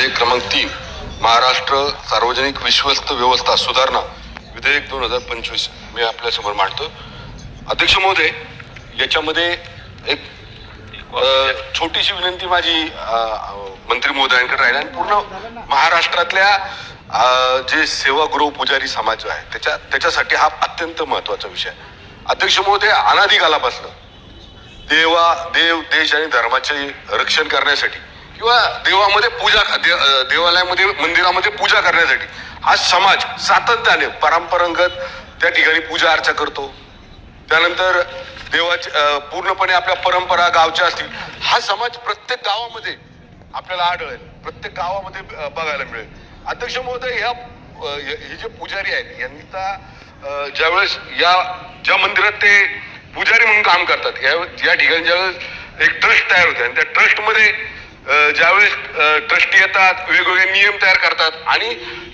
विधेयक क्रमांक तीन महाराष्ट्र सार्वजनिक विश्वस्त व्यवस्था सुधारणा विधेयक दोन हजार पंचवीस. मी आपल्यासमोर मांडतो. अध्यक्ष महोदय याच्यामध्ये एक छोटीशी विनंती माझी मंत्री महोदयांकडे राहील आणि पूर्ण महाराष्ट्रातल्या जे सेवागृह पुजारी समाज आहे त्याच्या त्याच्यासाठी हा अत्यंत महत्त्वाचा विषय अध्यक्ष महोदय अनादिकालापासनं देवा देव देश आणि धर्माचे रक्षण करण्यासाठी किंवा देवामध्ये पूजा दे- देवालयामध्ये मंदिरामध्ये पूजा करण्यासाठी. हा समाज सातत्याने परंपरागत त्या ठिकाणी पूजा अर्चा करतो. त्यानंतर देवाचे पूर्णपणे आपल्या परंपरा गावच्या असतील हा समाज प्रत्येक गावामध्ये आपल्याला आढळेल. प्रत्येक गावामध्ये बघायला मिळेल. अध्यक्ष महोदय ह्या हे जे पुजारी आहेत यांनी तर ज्यावेळेस या ज्या मंदिरात ते पुजारी म्हणून काम करतात या या ठिकाणी ज्यावेळेस एक ट्रस्ट तयार होते आणि त्या ट्रस्टमध्ये ज्यावेळेस ट्रस्टी येतात वेगवेगळे नियम तयार करतात आणि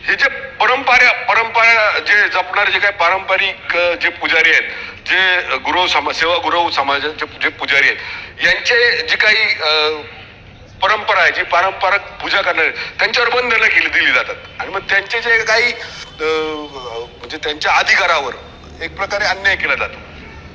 हे जे परंपरा परंपरा जे जपणारे जे काही पारंपरिक जे पुजारी आहेत जे गुरु गुरव समाज सेवा गुरव समाजाचे जे पुजारी आहेत यांचे जे काही परंपरा आहे जी पारंपरिक पूजा करणारे त्यांच्यावर बंधनं केली दिली जातात. आणि मग त्यांचे जे काही म्हणजे त्यांच्या अधिकारावर एक प्रकारे अन्याय केला जातो.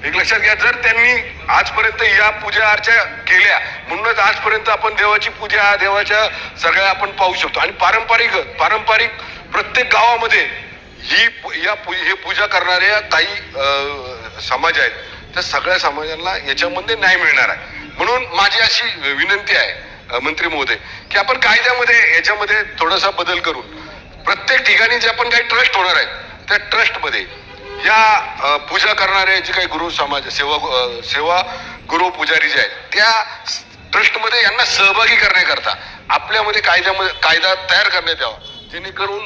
एक लक्षात घ्या जर त्यांनी आजपर्यंत या पूजा अर्चा केल्या म्हणूनच आजपर्यंत आपण देवाची पूजा देवाच्या सगळ्या आपण पाहू शकतो. आणि पारंपरिक पारंपरिक प्रत्येक गावामध्ये ही या पू- हे पूजा करणाऱ्या काही समाज आहेत त्या सगळ्या समाजांना याच्यामध्ये न्याय मिळणार आहे. म्हणून माझी अशी विनंती आहे मंत्री महोदय की आपण कायद्यामध्ये याच्यामध्ये थोडासा बदल करून प्रत्येक ठिकाणी जे आपण काही ट्रस्ट होणार आहेत त्या ट्रस्टमध्ये या पूजा करणारे जे काही गुरु समाज सेवा सेवा गुरु पुजारी जे आहेत त्या ट्रस्टमध्ये यांना सहभागी करण्याकरता आपल्यामध्ये कायद्यामध्ये कायदा तयार करण्यात यावा. जेणेकरून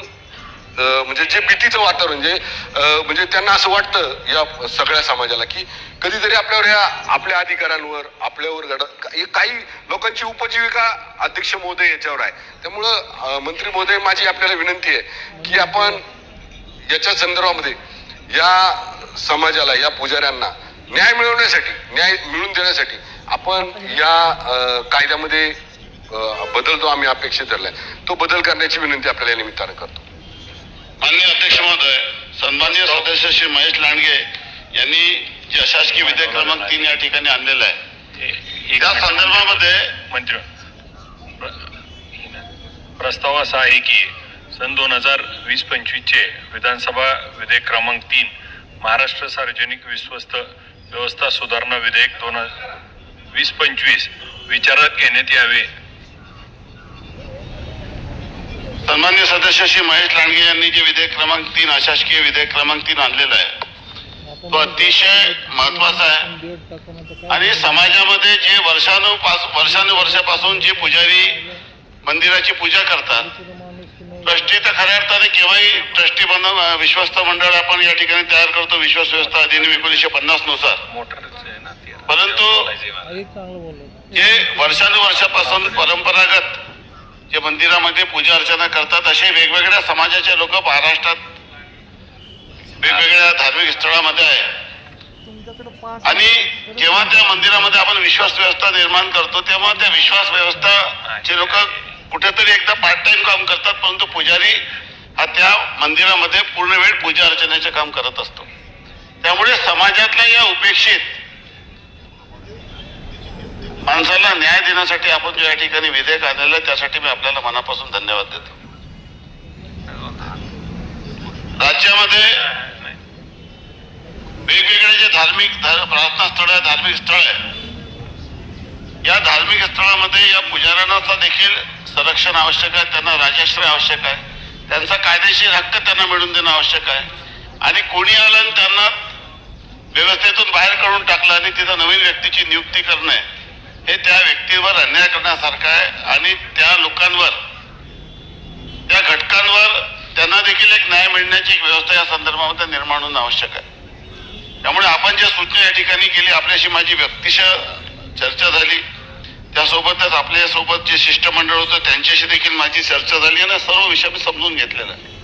म्हणजे जे भीतीचं वातावरण जे म्हणजे त्यांना असं वाटतं या सगळ्या समाजाला की कधीतरी आपल्यावर या आपल्या अधिकारांवर आपल्यावर घड काही लोकांची उपजीविका अध्यक्ष महोदय याच्यावर आहे. त्यामुळं मंत्री महोदय माझी आपल्याला विनंती आहे की आपण याच्या संदर्भामध्ये या समाजाला या पुजाऱ्यांना न्याय मिळवण्यासाठी न्याय मिळवून देण्यासाठी आपण या कायद्यामध्ये बदल जो आम्ही अपेक्षित धरलाय तो बदल करण्याची विनंती आपल्याला या निमित्तानं करतो माननीय अध्यक्ष महोदय सन्माननीय सदस्य श्री महेश लांडगे यांनी जे अशासकीय विधेयक क्रमांक तीन या ठिकाणी आणलेलं आहे मिनिट. संदर्भामध्ये मंत्री प्र- प्रस्ताव असा आहे की सन दोन हजार वीस पंचवीसचे विधानसभा विधेयक क्रमांक तीन महाराष्ट्र सार्वजनिक विश्वस्त व्यवस्था सुधारणा विधेयक दोन वीस पंचवीस विचारात घेण्यात यावे. सन्मान्य सदस्य श्री महेश लांडगे यांनी जे विधेयक क्रमांक तीन अशासकीय विधेयक क्रमांक तीन आणलेलं आहे तो अतिशय महत्त्वाचा आहे. आणि समाजामध्ये जे वर्षानुपास वर्षानुवर्षापासून जे पुजारी मंदिराची पूजा करतात ट्रस्टी तर खऱ्या अर्थाने केव्हाही ट्रस्टी बनवून विश्वस्त मंडळ आपण या ठिकाणी तयार करतो विश्वास व्यवस्था अधिनियम एकोणीसशे पन्नासनुसार. परंतु जे वर्षानुवर्षापासून परंपरागत जे मंदिरामध्ये पूजा अर्चना करतात असे वेगवेगळ्या समाजाचे लोक महाराष्ट्रात वेगवेगळ्या धार्मिक स्थळामध्ये आहे. आणि जेव्हा त्या मंदिरामध्ये आपण विश्वास व्यवस्था निर्माण करतो तेव्हा त्या विश्वास व्यवस्था जे लोक कुठेतरी एकदा पार्ट टाइम काम करतात परंतु पुजारी हा त्या मंदिरामध्ये पूर्ण वेळ पूजा अर्चनेचे काम करत असतो. त्यामुळे समाजातल्या या उपेक्षित माणसाला न्याय देण्यासाठी आपण जो या ठिकाणी विधेयक आणलेलं आहे त्यासाठी मी आपल्याला मनापासून धन्यवाद देतो. राज्यामध्ये वेगवेगळे जे धार्मिक प्रार्थना स्थळ आहे धार्मिक स्थळ आहे या धार्मिक स्थळामध्ये या पुजाऱ्यांचा देखील संरक्षण आवश्यक आहे त्यांना राजाश्रय आवश्यक आहे. त्यांचा कायदेशीर हक्क त्यांना मिळवून देणं आवश्यक आहे. आणि कोणी आलं आणि त्यांना व्यवस्थेतून बाहेर काढून टाकलं आणि तिथं नवीन व्यक्तीची नियुक्ती करणे हे त्या व्यक्तीवर अन्याय करण्यासारखं आहे. आणि त्या लोकांवर त्या घटकांवर त्यांना देखील एक न्याय मिळण्याची एक व्यवस्था या संदर्भामध्ये निर्माण होणं आवश्यक आहे. त्यामुळे आपण जे सूचना या ठिकाणी केली आपल्याशी माझी व्यक्तिशः चर्चा झाली. त्यासोबतच आपल्यासोबत जे शिष्टमंडळ होतं त्यांच्याशी देखील माझी चर्चा झाली आणि सर्व विषय मी समजून घेतलेला. आहे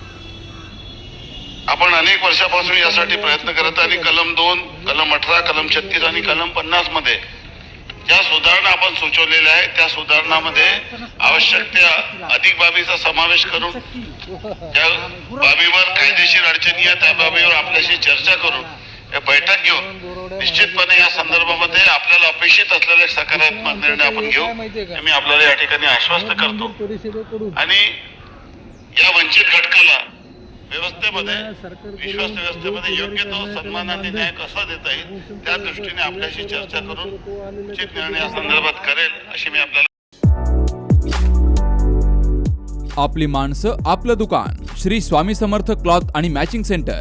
आपण अनेक वर्षापासून यासाठी प्रयत्न करत आणि कलम दोन कलम अठरा कलम छत्तीस आणि कलम पन्नासमध्ये ज्या सुधारणा आपण सुचवलेल्या आहेत त्या सुधारणामध्ये आवश्यक त्या अधिक बाबीचा समावेश करून त्या बाबीवर कायदेशीर अडचणी आहे त्या बाबीवर आपल्याशी चर्चा करून बैठक घेऊन निश्चितपणे या संदर्भामध्ये आपल्याला अपेक्षित असलेले सकारात्मक निर्णय आपण घेऊ मी आपल्याला या ठिकाणी आश्वस्त करतो. आणि या वंचित घटकाला व्यवस्थेमध्ये विश्वास व्यवस्थेमध्ये योग्य तो सन्मानाने न्याय कसा देता येईल त्या दृष्टीने आपल्याशी चर्चा करून उचित निर्णय या संदर्भात करेल अशी मी आपल्याला आपली माणसं आपलं दुकान. श्री स्वामी समर्थ क्लॉथ आणि मॅचिंग सेंटर.